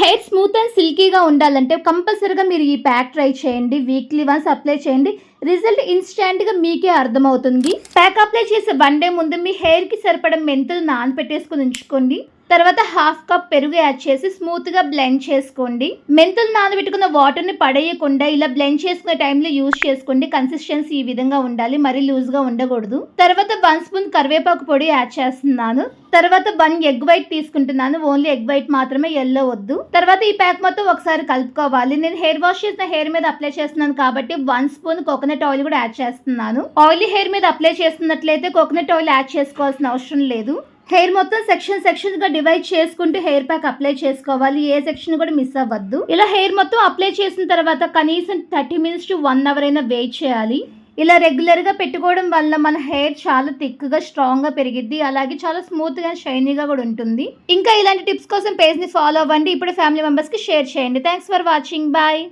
Hair smooth and సిల్కీగా ఉండాలంటే కంపల్సరీగా మీరు ఈ ప్యాక్ ట్రై చేయండి. వీక్లీ వన్స్ అప్లై చేయండి. రిజల్ట్ ఇన్స్టాంట్గా మీకే అర్థమవుతుంది. ప్యాక్ అప్లై చేసే వన్ డే ముందు మీ హెయిర్కి సరిపడ మెంతులు నానపెట్టేసుకుని ఉంచుకోండి. తర్వాత హాఫ్ కప్ పెరుగు యాడ్ చేసి స్మూత్గా బ్లెండ్ చేసుకోండి. మెంతులు నానబెట్టుకున్న వాటర్ని పడేయకుండా ఇలా బ్లెండ్ చేసుకునే టైంలో యూజ్ చేసుకోండి. కన్సిస్టెన్సీ ఈ విధంగా ఉండాలి. మరీ లూజ్గా ఉండకూడదు. తర్వాత వన్ స్పూన్ కరివేపాకు పొడి యాడ్ చేస్తున్నాను. తర్వాత వన్ ఎగ్ వైట్ తీసుకుంటున్నాను. ఓన్లీ ఎగ్ వైట్ మాత్రమే ఎల్లో వద్దు. తర్వాత ఈ ప్యాక్ మొత్తం ఒకసారి కలుపుకోవాలి. నేను హెయిర్ వాష్ చేసిన హెయిర్ మీద అప్లై చేస్తున్నాను కాబట్టి వన్ స్పూన్ కోకోనట్ ఆయిల్ కూడా యాడ్ చేస్తున్నాను. ఆయిలీ హెయిర్ మీద అప్లై చేస్తున్నట్లయితే కోకోనట్ ఆయిల్ యాడ్ చేసుకోవాల్సిన అవసరం లేదు. హెయిర్ మొత్తం సెక్షన్ సెక్షన్గా డివైడ్ చేసుకుంటూ హెయిర్ ప్యాక్ అప్లై చేసుకోవాలి. ఏ సెక్షన్ కూడా మిస్ అవ్వద్దు. ఇలా హెయిర్ మొత్తం అప్లై చేసిన తర్వాత కనీసం thirty minutes to one hour అయినా వెయిట్ చేయాలి. ఇలా రెగ్యులర్గా పెట్టుకోవడం వల్ల మన హెయిర్ చాలా థిక్గా స్ట్రాంగ్గా పెరిగిద్ది. అలాగే చాలా స్మూత్గా షైనీగా కూడా ఉంటుంది. ఇంకా ఇలాంటి టిప్స్ కోసం పేజ్ని ఫాలో అవ్వండి. ఇప్పుడు ఫ్యామిలీ మెంబర్స్కి షేర్ చేయండి. Thanks for watching. బాయ్.